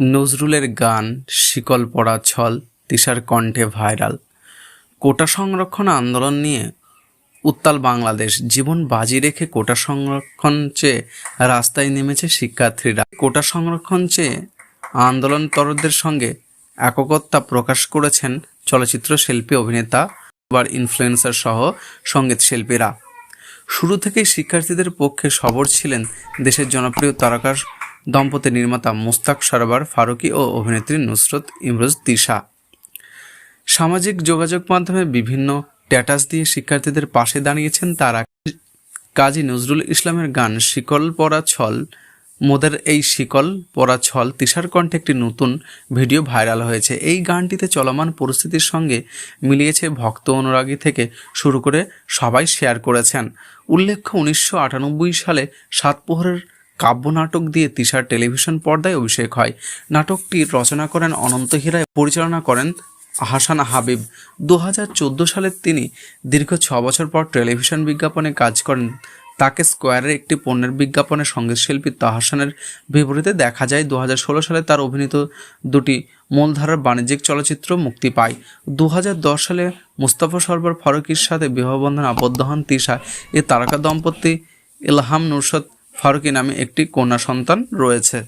নজরুলের গান শিকল পড়া ছল তিশার কণ্ঠে ভাইরাল। কোটা সংরক্ষণ আন্দোলন নিয়ে উত্তাল বাংলাদেশ। জীবন বাজি রেখে কোটা সংরক্ষণ চেয়ে রাস্তায় নেমেছে শিক্ষার্থীরা। কোটা সংরক্ষণ চেয়ে আন্দোলনতরদের সঙ্গে এককত্বা প্রকাশ করেছেন চলচ্চিত্র শিল্পী অভিনেতা বা ইনফ্লুয়েন্সার সহ সংগীত শিল্পীরা। শুরু থেকেই শিক্ষার্থীদের পক্ষে সবর ছিলেন দেশের জনপ্রিয় তারকা দম্পতি নির্মাতা মুস্তাক সরবার, ফারুকী ও অভিনেত্রী নুসরত ইমরোজ তিশা। সামাজিক যোগাযোগ মাধ্যমে বিভিন্ন স্ট্যাটাস দিয়ে শিক্ষার্থীদের পাশে দাঁড়িয়েছেন তারা। কাজী নজরুল ইসলামের গান শিকল পরা ছল, মোদের এই শিকল পরা ছল তিশার কণ্ঠে একটি নতুন ভিডিও ভাইরাল হয়েছে। এই গানটিতে চলমান পরিস্থিতির সঙ্গে মিলিয়েছে ভক্ত অনুরাগী থেকে শুরু করে সবাই শেয়ার করেছেন। উল্লেখ্য, উনিশশো আটানব্বই সালে সাতপোহরের কাব্যনাটক দিয়ে তিশার টেলিভিশন পর্দায় অভিষেক হয়। নাটকটি রচনা করেন অনন্ত হীরা পরিচালনা করেন হাসান হাবিব। দু হাজার চোদ্দ সালে তিনি দীর্ঘ ছ বছর পর টেলিভিশন বিজ্ঞাপনে কাজ করেন। তাকে স্কোয়ারের একটি পণ্যের বিজ্ঞাপনে সঙ্গীতশিল্পী তাহাসানের বিপরীতে দেখা যায়। দু হাজার ষোলো সালে তার অভিনীত দুটি মূলধারার বাণিজ্যিক চলচ্চিত্র মুক্তি পায়। দু হাজার দশ সালে মুস্তাফা সরবার ফারুকির সাথে বিবাহবন্ধন আবদ্ধ হন তিশা। এ তারকা দম্পতি ইলহাম নুরশদ ফারুকি নামে একটি কন্যা সন্তান রয়েছে।